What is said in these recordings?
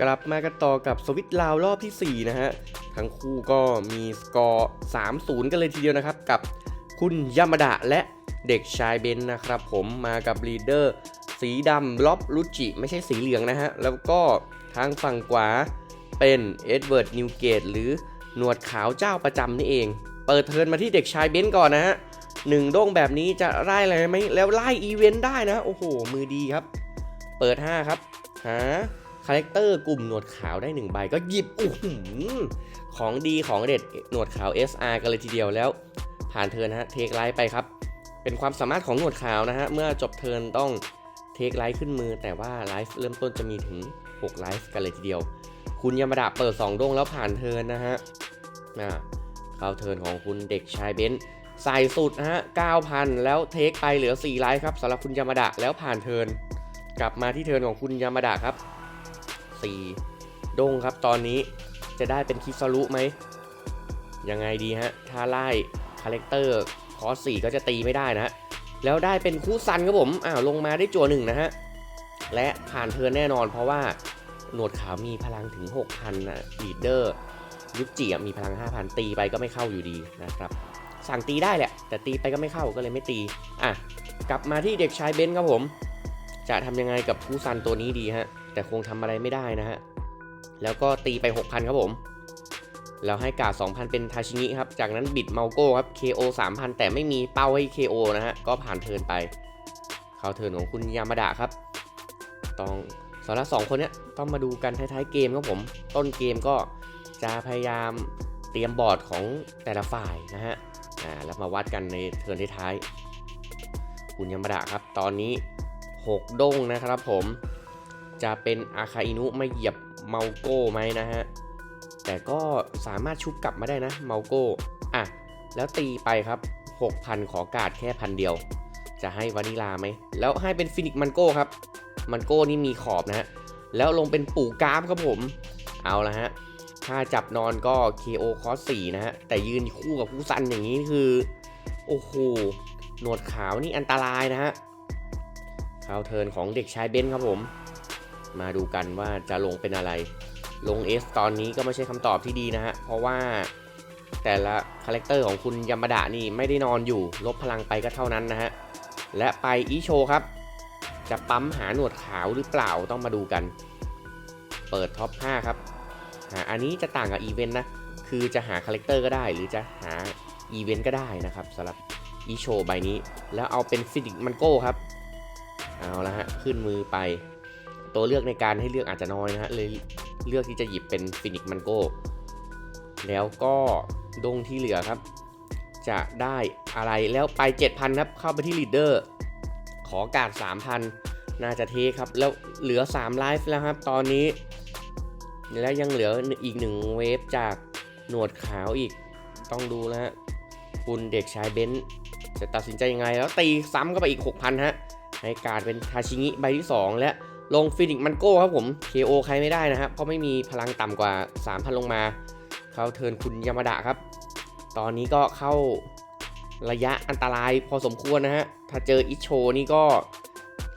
กลับมากันต่อกับสวิตลาวรอบที่ 4 นะฮะ ทั้งคู่ก็มีสกอร์ 3-0 กันเลยทีเดียวนะครับ กับคุณยามาดะและเด็กชายเบนนะครับผมมากับลีดเดอร์ สีดำล็อบลุจิ ไม่ใช่สีเหลืองนะฮะ แล้วก็ทางฝั่งขวาเป็นเอ็ดเวิร์ดนิวเกตหรือหนวดขาวเจ้าประจำนี่เอง เปิดเทิร์นมาที่เด็กชายเบนก่อนนะฮะหนึ่งโด้งแบบนี้จะไล่อะไรไหมแล้วไล่อีเวนต์ได้นะ โอ้โห มือดีครับ เปิด 5 ครับ หา คาแรคเตอร์กลุ่มหนวดขาวได้1ใบก็หยิบอู้หูของดีของเด็ดหนวดขาว SR กันเลยทีเดียวแล้ว ผ่านเทิร์นฮะเทคไลท์ไปครับ เป็นความสามารถของหนวดขาวนะฮะเมื่อจบเทิร์นต้องเทคไลท์ขึ้นมือ แต่ว่าไลฟ์เริ่มต้นจะมีถึง6ไลฟ์กันเลยทีเดียว คุณยามาดาเปิด2ดงแล้วผ่านเทิร์นนะฮะอ่าเข้าเทิร์นของคุณเด็กชายเบนซ์ใส่สุดนะฮะ 9,000 แล้วเทคไปเหลือ 4 ไลฟ์ครับสำหรับคุณยามาดะแล้วผ่านเทิร์นกลับมาที่เทิร์นของคุณยามาดะครับ 4ดงครับตอนนี้จะได้เป็นคิซารุไหมยังไงดีฮะถ้าไล่คาแรคเตอร์คอส4ก็จะตีไม่ได้นะฮะแล้วได้เป็นคู่ซันครับผมอ้าวลงมาได้จั่วหนึ่งนะฮะและผ่านเทินแน่นอนเพราะว่าหนวดขาวมีพลังถึง 6,000นะลีดเดอร์ยุจีมีพลัง 5,000 ตีไปก็ไม่เข้าอยู่ดีนะครับ สั่งตีได้แหละ แต่ตีไปก็ไม่เข้าก็เลยไม่ตี อะ กลับมาที่เด็กชายเบนซ์ครับผม จะทำยังไงกับคู่ซันตัวนี้ดีฮะ แต่คงทำอะไรไม่ได้นะฮะ แล้วก็ตีไป 6,000 ครับผม แล้วให้กาด2,000 เป็นทาชิงิครับ จากนั้นบิดเมาโก้ครับ KO 3,000 แต่ไม่มีเป้าให้ KO นะฮะ ก็ผ่านเทินไป เขาเทินของคุณยามาดะครับ ต้องสำหรับสองคนเนี้ยต้องมาดูกันท้ายๆเกมครับผม ต้นเกมก็จะพยายามเตรียมบอร์ดของแต่ละฝ่ายนะฮะ อ่า แล้วมาวัดกันในเทินท้ายๆคุณยามาดะครับ ตอนนี้ 6 ด้งนะครับผม จะเป็นอาคาอินุไม่เหยียบเมาโก้ไหมนะฮะ แต่ก็สามารถชุบกลับมาได้นะเมาโก้อะ แล้วตีไปครับ 6,000 ขอกาดแค่พันเดียว จะให้วานิลาไหม แล้วให้เป็นฟินิกมันโก้ครับ มันโก้นี่มีขอบนะฮะ แล้วลงเป็นปู่กราฟครับผม เอาละฮะ ถ้าจับนอนก็ KO คอส4นะฮะ แต่ยืนคู่กับผู้ซันอย่างนี้คือ โอ้โห หนวดขาวนี่อันตรายนะฮะเข้าเทิร์นของเด็กชายเบนครับผม มาดูกันว่าจะลงเป็นอะไร ลง S ตอนนี้ก็ไม่ใช่คำตอบที่ดีนะฮะ เพราะว่าแต่ละคาแรคเตอร์ของคุณยามาดะนี่ไม่ได้นอนอยู่ ลบพลังไปก็เท่านั้นนะฮะ และไปอีโชครับ จะปั๊มหาหนวดขาวหรือเปล่าต้องมาดูกัน เปิดท็อป 5 ครับหาอันนี้จะต่างกับอีเวนต์นะ คือจะหาคาแรคเตอร์ก็ได้ หรือจะหาอีเวนต์ก็ได้นะครับสำหรับอีโชใบนี้ แล้วเอาเป็นฟินิกมันโก้ครับ เอาละฮะ ขึ้นมือไป ตัวเลือกในการให้เลือกอาจจะน้อยนะฮะเลยเลือกที่จะหยิบเป็นฟินิกมันโก้แล้วก็ดงที่เหลือครับ จะได้อะไรแล้วไป 7,000 ครับ เข้าไปที่ลีดเดอร์ ขอการ 3,000 น่าจะเทครับ แล้วเหลือ 3 ไลฟ์แล้วครับ ตอนนี้ แล้วยังเหลืออีกหนึ่งเวฟจากหนวดขาวอีกต้องดูแล้วฮะคุณเด็กชายเบนซ์จะตัดสินใจยังไง แล้วตีซ้ำเข้าไปอีก 6,000 ฮะ ให้การเป็นทาชิงิใบที่ 2 และ ลงฟินิกมันโก้ครับผม KO ใครไม่ได้นะครับเพราะไม่มีพลังต่ำกว่า 3,000 ลงมา เขาเทินคุณยามาดะครับ ตอนนี้ก็เข้าระยะอันตรายพอสมควรนะฮะ ถ้าเจออิชโชนี่ก็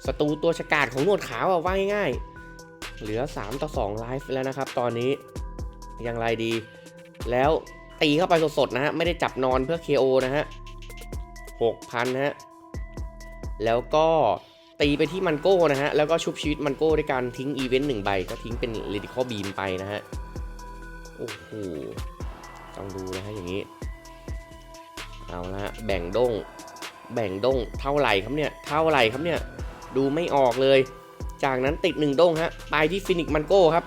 ศัตรูตัวฉกาจของหนวดขาวอะว่าง่ายๆ เหลือ 3 ต่อ2ไลฟ์แล้วนะครับ ตอนนี้ยังไรดี แล้วตีเข้าไปสดๆนะฮะ ไม่ได้จับนอนเพื่อ KO นะฮะ6,000นะฮะ แล้วก็ ตีไปที่มันโก้นะฮะ แล้วก็ชุบชีวิตมันโก้ด้วยการทิ้งอีเวนต์หนึ่งใบ ก็ทิ้งเป็นเรดิคอบีนไปนะฮะ โอ้โห ต้องดูนะฮะอย่างนี้ เอาละแบ่งด้ง แบ่งด้งเท่าไหร่ครับเนี่ย เท่าไหร่ครับเนี่ย ดูไม่ออกเลย จากนั้นติดหนึ่งด้งฮะ ไปที่ฟินิกมันโก้ครับ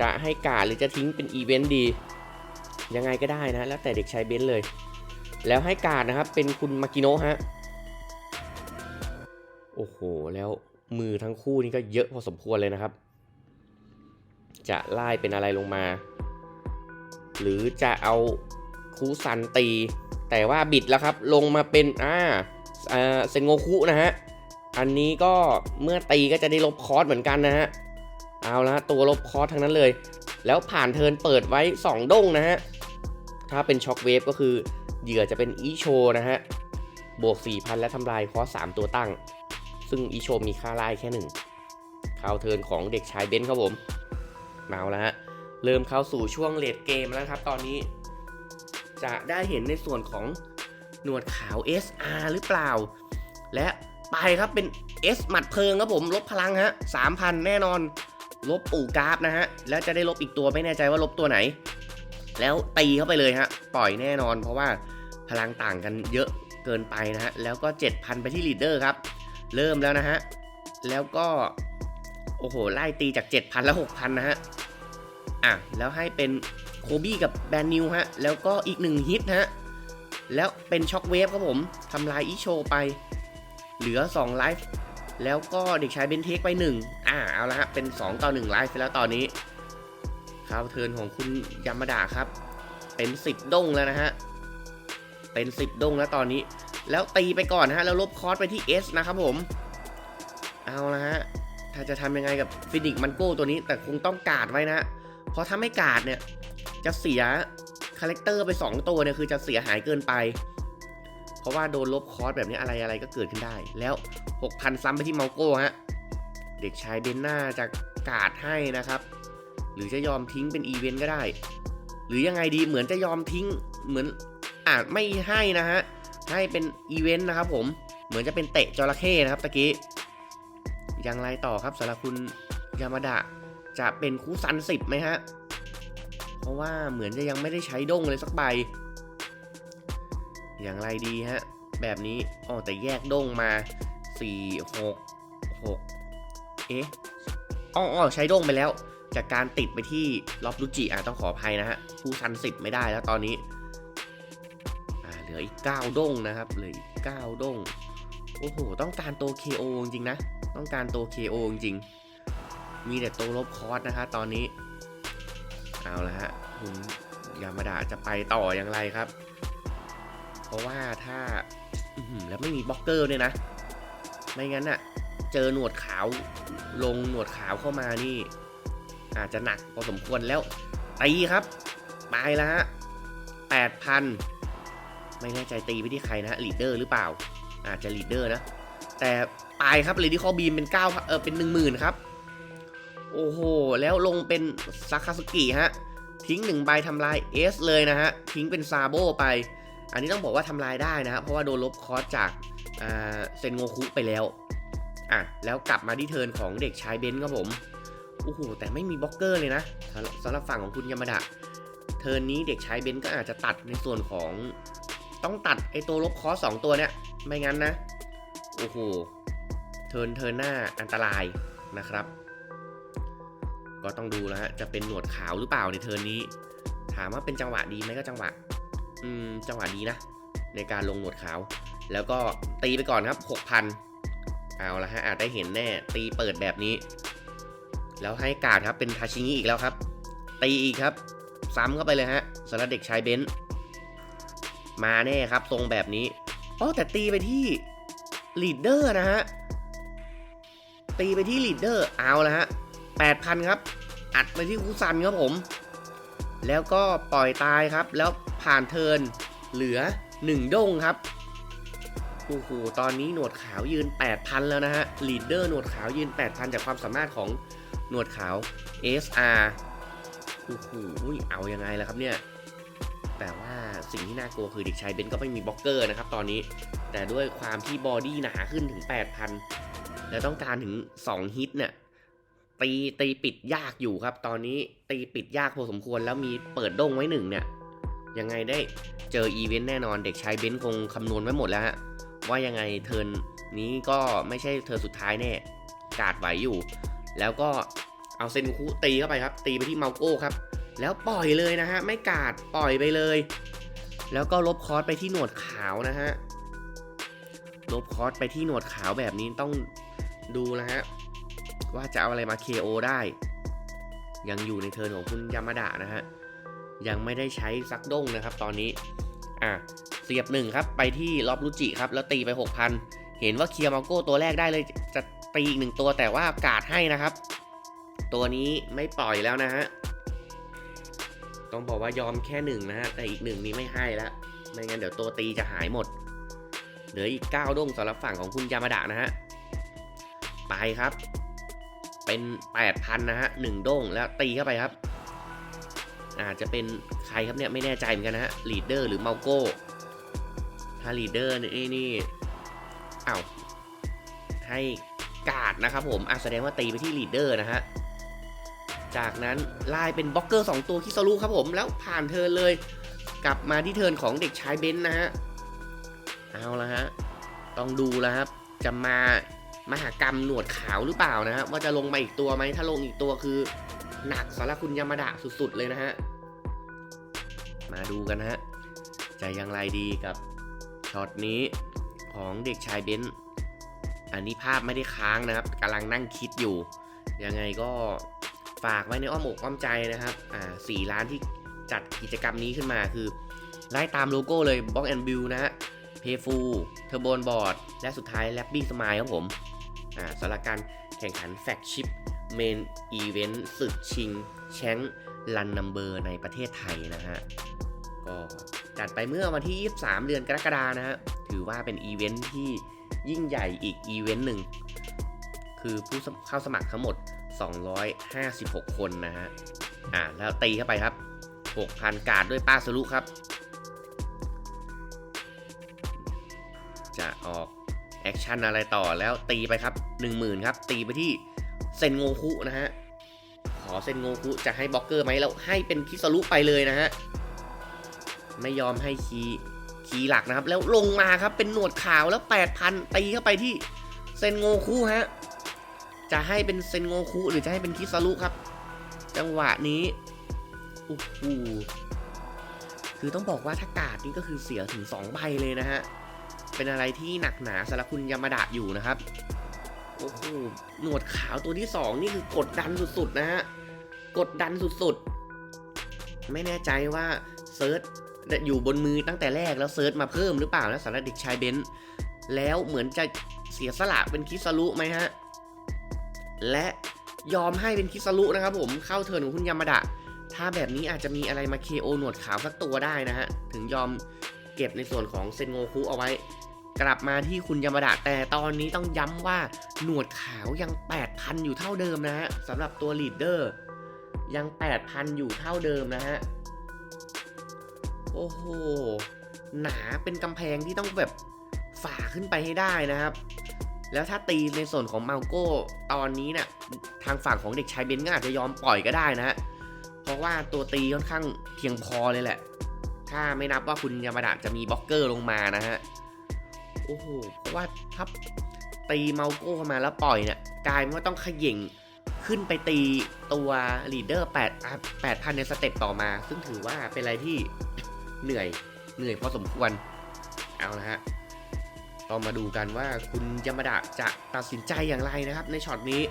จะให้กาหรือจะทิ้งเป็นอีเวนต์ดี ยังไงก็ได้นะ แล้วแต่เด็กชายเบนซ์เลย แล้วให้การดนะครับ เป็นคุณมากิโนะฮะ โอ้โห แล้วมือทั้งคู่นี่ก็เยอะพอสมควรเลยนะครับ จะไล่เป็นอะไรลงมา หรือจะเอาคูซันตี แต่ว่าบิดแล้วครับ ลงมาเป็นอ่าเซนโงคุนะฮะ อันนี้ก็เมื่อตีก็จะได้ลบคอร์สเหมือนกันนะฮะ เอาละตัวลบคอร์สทั้งนั้นเลย แล้วผ่านเทินเปิดไว้ 2ด้งนะฮะ ถ้าเป็นช็อคเวฟก็คือเหยื่อจะเป็นอีโชนะฮะ บวก 4,000 และทำลายคอร์ส3ตัวตั้ง ซึ่งอีโชมีค่าไล่แค่1ข่าวเทินของเด็กชายเบนครับผมเอาละฮะเริ่มเข้าสู่ช่วงเลดเกมแล้วครับ ตอนนี้ จะได้เห็นในส่วนของหนวดขาว SR หรือเปล่า และไปครับเป็น S หมัดเพลิงครับผม ลบพลังฮะ3,000แน่นอน ลบปู่กราฟนะฮะ แล้วจะได้ลบอีกตัวไม่แน่ใจว่าลบตัวไหน แล้วตีเข้าไปเลยฮะ ปล่อยแน่นอน เพราะว่าพลังต่างกันเยอะเกินไปนะฮะ แล้วก็ 7,000 ไปที่ลีดเดอร์ครับ เริ่มแล้วนะฮะ แล้วก็ โอ้โห ไล่ตีจาก 7,000 แล้ว 6,000 นะฮะ อะ แล้วให้เป็นโคบี้กับแบนนิวฮะ แล้วก็อีกหนึ่งฮิตฮะ แล้วเป็นช็อคเวฟครับผมทำลายอีโชไป เหลือ 2 ไลฟ์ แล้วก็เด็กชายเบนเทคไป 1 อ่า เอาละฮะ เป็น 2 ต่อ 1 ไลฟ์แล้วตอนนี้คราวเทิร์นของคุณยามาดาครับ เป็น 10ด้งแล้วนะฮะ เป็น 10ด้งแล้วตอนนี้ แล้วตีไปก่อนฮะ แล้วลบคอสไปที่ S นะครับผม เอาละฮะ ถ้าจะทำยังไงกับฟินิกมันโก้ตัวนี้ แต่คงต้องกาดไว้นะ เพราะถ้าไม่กาดเนี่ย จะเสียคาแรคเตอร์ไป 2 ตัวเนี่ย คือจะเสียหายเกินไป เพราะว่าโดนลบคอสแบบนี้อะไรอะไรก็เกิดขึ้นได้ แล้ว 6,000 ซ้ำไปที่เมาโก้ฮะ เด็กชายเบนน่าจะกาดให้นะครับ หรือจะยอมทิ้งเป็นอีเวนต์ก็ได้ หรือยังไงดี เหมือนจะยอมทิ้ง เหมือนอาจไม่ให้นะฮะ ให้เป็นอีเวนต์นะครับผมเหมือนจะเป็นเตะจระเข้นะครับตะกี้อย่างไรต่อครับสำหรับคุณยามาดะจะเป็นคูซันสิบไหมฮะ เพราะว่าเหมือนจะยังไม่ได้ใช้ด้งเลยสักใบ อย่างไรดีฮะ แบบนี้อ๋อแต่แยกด้งมา 4 6 6 เอ๊ะอ๋อใช้ด้งไปแล้ว จากการติดไปที่ล็อบลูจิอะต้องขออภัยนะฮะผู้ชันสิบไม่ได้แล้วตอนนี้ เหลืออีก 9 ด้งนะครับเหลืออีก 9 ด้ง โอ้โห ต้องการตัว KO จริงนะ ต้องการตัว KO จริง มีแต่ตัวลบคอสนะคะตอนนี้ เอาละฮะคุณยามาดาจะไปต่ออย่างไรครับ เพราะว่าถ้าแล้วไม่มีบล็อกเกอร์ด้วยนะ ไม่งั้นน่ะเจอหนวดขาวลงหนวดขาวเข้ามานี่ อาจจะหนักพอสมควรแล้วตีครับ ไปแล้วฮะแปดพัน ไม่แน่ใจตีไปที่ใครนะลีดเดอร์หรือเปล่า อาจจะลีดเดอร์นะ แต่ตายครับเลยที่ข้อบีมเป็นเก้าเออเป็นหนึ่งหมื่นครับ โอ้โห แล้วลงเป็นซาคาสกิฮะ ทิ้งหนึ่งใบทำลายเอสเลยนะฮะ ทิ้งเป็นซาโบไป อันนี้ต้องบอกว่าทำลายได้นะครับเพราะว่าโดนลบคอสจากเซนโงคุไปแล้วอะแล้วกลับมาที่เทิร์นของเด็กชายเบนซ์ครับผมโอ้โหแต่ไม่มีบล็อกเกอร์เลยนะสำหรับฝั่งของคุณยามาดะเทิร์นนี้เด็กชายเบนซ์ก็อาจจะตัดในส่วนของ ต้องตัดไอตัวลบคอสองตัวเนี่ยไม่งั้นนะ โอ้โห เทิร์นเทิร์นหน้าอันตรายนะครับ ก็ต้องดูแล้วฮะ จะเป็นหนวดขาวหรือเปล่าในเทิร์นนี้ ถามว่าเป็นจังหวะดีไหมก็จังหวะ อืม จังหวะดีนะ ในการลงหนวดขาว แล้วก็ตีไปก่อนครับ6,000เอาละฮะ อาจได้เห็นแน่ ตีเปิดแบบนี้ แล้วให้การ์ดครับ เป็นทาชิงิอีกแล้วครับ ตีอีกครับ ซ้ำเข้าไปเลยฮะสำหรับเด็กชายเบนซ์ มาแน่ครับ ทรงแบบนี้อ๋อแต่ตีไปที่ลีดเดอร์นะฮะ ตีไปที่ลีดเดอร์เอาละฮะ8,000ครับ อัดไปที่คุซันครับผม แล้วก็ปล่อยตายครับ แล้วผ่านเทินเหลือ1ด้งครับโอ้โหตอนนี้หนวดขาวยืน 8,000 แล้วนะฮะลีดเดอร์หนวดขาวยืน 8,000 จากความสามารถของหนวดขาว SR โอ้โหเอายังไงล่ะครับเนี่ย แต่ว่าสิ่งที่น่ากลัวคือเด็กชายเบนก็ไม่มีบล็อกเกอร์นะครับตอนนี้ แต่ด้วยความที่บอดี้หนาขึ้นถึง 8,000 แล้วต้องการถึง 2 ฮิตเนี่ยตีตีปิดยากอยู่ครับ ตอนนี้ตีปิดยากพอสมควรแล้วมีเปิดด้งไว้หนึ่งเนี่ยยังไงได้เจออีเวนต์แน่นอนเด็กชายเบนซ์คงคำนวณไว้หมดแล้วฮะว่ายังไงเทิร์นนี้ก็ไม่ใช่เทิร์นสุดท้ายแน่กาดไหวอยู่ แล้วก็เอาเซนคุตีเข้าไปครับ ตีไปที่เมาโก้ครับ แล้วปล่อยเลยนะฮะ ไม่กาดปล่อยไปเลย แล้วก็ลบคอร์สไปที่หนวดขาวนะฮะ ลบคอร์สไปที่หนวดขาวแบบนี้ต้องดูนะฮะ ว่าจะเอาอะไรมา KO ได้ ยังอยู่ในเทิร์นของคุณยามาดะนะฮะ ยังไม่ได้ใช้ซักด้งนะครับตอนนี้ อะเสียบหนึ่งครับ ไปที่ล็อบลูจิครับ แล้วตีไป 6,000 เห็นว่าเคียร์มาโก้ตัวแรกได้เลย จะตีอีกหนึ่งตัวแต่ว่ากาดให้นะครับ ตัวนี้ไม่ปล่อยแล้วนะฮะ ต้องบอกว่ายอมแค่หนึ่งนะฮะแต่อีกหนึ่งนี้ไม่ให้แล้วไม่งั้นเดี๋ยวตัวตีจะหายหมด เหลืออีก 9ด้งสำหรับฝั่งของคุณยามาดะนะฮะไปครับ เป็น 8,000นะฮะหนึ่งด้งแล้วตีเข้าไปครับ อาจจะเป็นใครครับเนี่ยไม่แน่ใจเหมือนกันนะฮะลีดเดอร์หรือเมาโก้ถ้าลีดเดอร์นี่นี่อ้าวให้กาดนะครับผมอะแสดงว่าตีไปที่ลีดเดอร์นะฮะ จากนั้นไล่เป็นบล็อกเกอร์ 2 ตัวคิซารุครับผม แล้วผ่านเทินเลย กลับมาที่เทิร์นของเด็กชายเบนซ์นะฮะ เอาละฮะ ต้องดูแล้วครับ จะมามหากรรมหนวดขาวหรือเปล่านะฮะ ว่าจะลงมาอีกตัวไหม ถ้าลงอีกตัวคือหนักสำหรับคุณยามาดะสุดๆเลยนะฮะ มาดูกันฮะ จะยังไรดีกับช็อตนี้ของเด็กชายเบนซ์อันนี้ภาพไม่ได้ค้างนะครับกำลังนั่งคิดอยู่ ยังไงก็ ฝากไว้ในอ้อมอกอ้อมใจนะครับอ่าสี่ร้านที่จัดกิจกรรมนี้ขึ้นมาคือไล่ตามโลโก้เลย Box and Build นะฮะเพฟูเทอร์โบนบอร์ดและสุดท้าย l ล b บี้สม l e ครับผมอ่าสำหรับการแข่งขันแฟกชิปเมนอีเวนต์ศึกชิงแชงลันนัมเบอร์ในประเทศไทยนะฮะ ก็จัดไปเมื่อวันที่ 23 เดือนกรกฎานะฮะ ถือว่าเป็นอีเวนต์ที่ยิ่งใหญ่อีกอีเวนต์หนึ่ง คือผู้เข้าสมัครทั้งหมด 256 คนนะฮะ อ่าแล้วตีเข้าไปครับ 6,000 การ์ดด้วยป้าสรุครับ จะออกแอคชั่นอะไรต่อแล้วตีไปครับ 10,000 ครับ ตีไปที่เซนโงคุนะฮะ ขอเซนโงคุจะให้บล็อกเกอร์ไหมแล้วให้เป็นคิสรุไปเลยนะฮะ ไม่ยอมให้คีคีหลักนะครับ แล้วลงมาครับเป็นหนวดขาวแล้ว 8,000 ตีเข้าไปที่เซนโงคุฮะ จะให้เป็นเซนโงคุหรือจะให้เป็นคิสรุครับ จังหวะนี้โอ้โหคือต้องบอกว่าถ้ากาดนี่ก็คือเสียถึง2ใบเลยนะฮะ เป็นอะไรที่หนักหนาสำหรับคุณยามาดะอยู่นะครับ โอ้โห หนวดขาวตัวที่ 2 นี่คือกดดันสุดๆนะฮะ กดดันสุดๆ ไม่แน่ใจว่าเซิร์ชอยู่บนมือตั้งแต่แรกแล้วเซิร์ชมาเพิ่มหรือเปล่านะสำหรับเด็กชายเบนซ์แล้วเหมือนจะเสียสละเป็นคิสรุไหมฮะ และยอมให้เป็นคิสรุนะครับผมเข้าเทิร์นของคุณยามาดะ ถ้าแบบนี้อาจจะมีอะไรมา KO หนวดขาวสักตัวได้นะฮะ ถึงยอมเก็บในส่วนของเซนโงคุเอาไว้ กลับมาที่คุณยามาดะ แต่ตอนนี้ต้องย้ำว่าหนวดขาวยัง 8,000 อยู่เท่าเดิมนะฮะสำหรับตัวลีดเดอร์ยัง 8,000 อยู่เท่าเดิมนะฮะ โอ้โห หนาเป็นกำแพงที่ต้องแบบฝ่าขึ้นไปให้ได้นะครับ แล้วถ้าตีในส่วนของมาโก้ตอนนี้เนี่ยทางฝั่งของเด็กชายเบนก็อาจจะยอมปล่อยก็ได้นะฮะเพราะว่าตัวตีค่อนข้างเพียงพอเลยแหละ ถ้าไม่นับว่าคุณยามาดะจะมีบล็อกเกอร์ลงมานะฮะโอ้โหเพราะว่าถ้าตีเมาโก้เข้ามาแล้วปล่อยเนี่ยกลายเป็นว่าต้องขย่งขึ้นไปตีตัวลีดเดอร์8 8,000 ในสเต็ปต่อมา ซึ่งถือว่าเป็นอะไรที่เหนื่อยเหนื่อยพอสมควรเอาละฮะ ต้องมาดูกันว่าคุณยามาดะจะตัดสินใจอย่างไรนะครับ ในช็อตนี้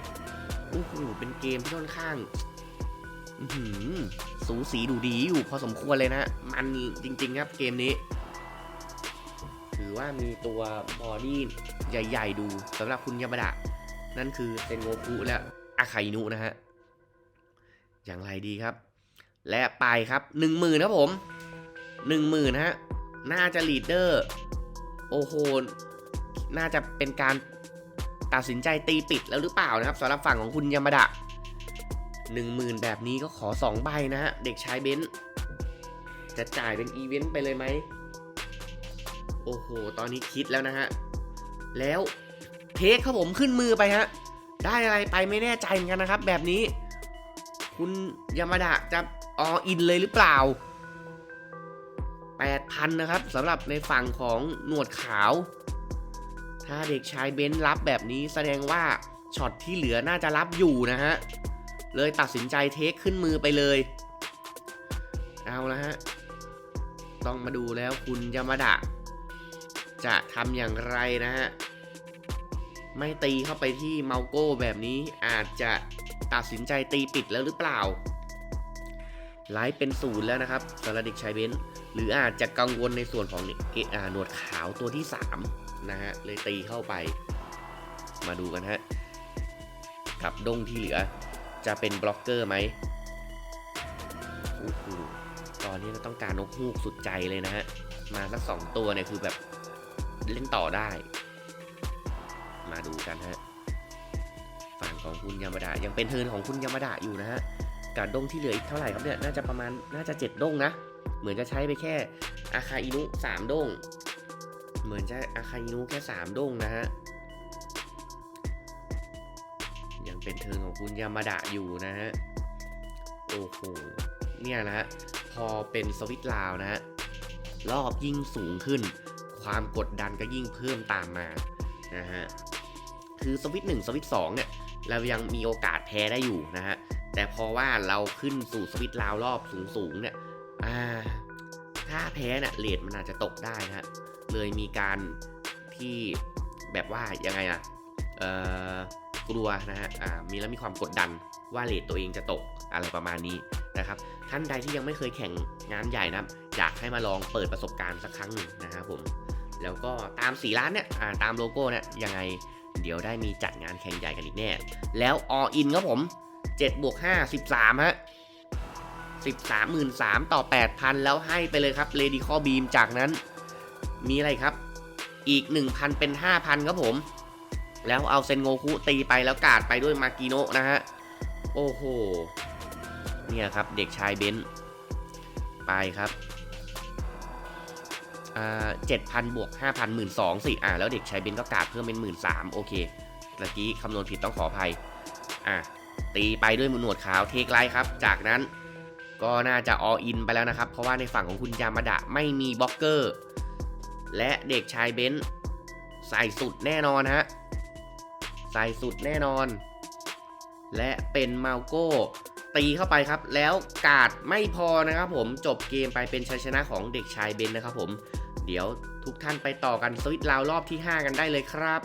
โอ้โหเป็นเกมที่ค่อนข้างสูสีดูดีอยู่พอสมควรเลยนะ มันจริง ๆ ครับเกมนี้ ถือว่ามีตัวบอดี้ใหญ่ ๆ ดูสำหรับคุณยามาดะ นั่นคือเซนโงคุและอาคาอินุนะฮะ อย่างไรดีครับ และไปครับหนึ่งหมื่นครับผมหนึ่งหมื่นฮะ น่าจะลีดเดอร์ โอ้โห น่าจะเป็นการตัดสินใจตีปิดแล้วหรือเปล่านะครับสำหรับฝั่งของคุณยามาดะหนึ่งหมื่นแบบนี้ก็ขอสองใบนะฮะ เด็กชายเบนซ์จะจ่ายเป็นอีเวนต์ไปเลยไหม โอ้โห ตอนนี้คิดแล้วนะฮะ แล้วเทคครับผมขึ้นมือไปฮะ ได้อะไรไปไม่แน่ใจเหมือนกันนะครับ แบบนี้ คุณยามาดะจะออินเลยหรือเปล่า 8,000 นะครับสำหรับในฝั่งของหนวดขาว ถ้าเด็กชายเบนซ์รับแบบนี้แสดงว่าช็อตที่เหลือน่าจะรับอยู่นะฮะ เลยตัดสินใจเทคขึ้นมือไปเลย เอาละฮะ ต้องมาดูแล้วคุณยามาดะ จะทำอย่างไรนะฮะ ไม่ตีเข้าไปที่เมาโก้แบบนี้อาจจะตัดสินใจตีปิดแล้วหรือเปล่า ไลฟ์เป็นศูนย์แล้วนะครับสำหรับเด็กชายเบนซ์ หรืออาจจะกังวลในส่วนของเออาหนวดขาวตัวที่ 3 นะฮะ เลยตีเข้าไป มาดูกันฮะ กับดงที่เหลือจะเป็นบล็อกเกอร์ไหมโอ้โหตอนนี้เราต้องการนกฮูกสุดใจเลยนะฮะ มาสักสองตัวเนี่ยคือแบบเล่นต่อได้ มาดูกันฮะ ฝั่งของคุณยามาดะยังเป็นเทินของคุณยามาดะอยู่นะฮะ การดงที่เหลืออีกเท่าไหร่ครับเนี่ย น่าจะประมาณ น่าจะเจ็ดดงนะ เหมือนจะใช้ไปแค่อาคาอินุสามดงเหมือนจะอาคาอินุแค่สามดงนะฮะ ยังเป็นเทิร์นของคุณยามาดะอยู่นะฮะ โอ้โห เนี่ยนะฮะ พอเป็นสวิตลาวนะฮะ รอบยิ่งสูงขึ้น ความกดดันก็ยิ่งเพิ่มตามมานะฮะ คือสวิตหนึ่งสวิตสองเนี่ย เรายังมีโอกาสแพ้ได้อยู่นะฮะแต่พอว่าเราขึ้นสู่สวิตลาวรอบสูงๆเนี่ย ถ้าแพ้เนี่ยเลทมันอาจจะตกได้นะฮะ เลยมีการที่แบบว่ายังไงอะเอ่อกลัวนะฮะ อ่า มีแล้วมีความกดดันว่าเลทตัวเองจะตกอะไรประมาณนี้นะครับ ท่านใดที่ยังไม่เคยแข่งงานใหญ่นะอยากให้มาลองเปิดประสบการณ์สักครั้งหนึ่งนะครับผม แล้วก็ตามสีร้านเนี่ยตามโลโก้เนี่ยยังไงเดี๋ยวได้มีจัดงานแข่งใหญ่กันอีกแน่ แล้ว all in ครับผม7บวก5 13 ฮะ 13 3 0 0ต่อ 8,000 แล้วให้ไปเลยครับ Lady c a l l Beam จากนั้น มีอะไรครับ อีก 1,000 เป็น 5,000 ครับผม แล้วเอาเซนโงคุตีไปแล้วกาดไปด้วยมากิโนะนะฮะ โอ้โห เนี่ยครับเด็กชายเบนซ์ไปครับเจ็ดพันบวกห้าพันหมื่นสองสิอ่าแล้วเด็กชายเบนซ์ก็กาดเพิ่มเป็นหมื่นสามโอเคตะกี้คำนวณผิดต้องขออภัย อะตีไปด้วยมือหนวดขาวเทคไลท์ครับ จากนั้น ก็น่าจะออินไปแล้วนะครับ เพราะว่าในฝั่งของคุณยามาดะไม่มีบล็อกเกอร์ และเด็กชายเบนซ์ใส่สุดแน่นอนฮะใส่สุดแน่นอน และเป็นมาโก้ตีเข้าไปครับ แล้วกาดไม่พอนะครับผมจบเกมไปเป็นชัยชนะของเด็กชายเบนนะครับผม เดี๋ยวทุกท่านไปต่อกันสวิตช์ลาวรอบที่ 5 กันได้เลยครับ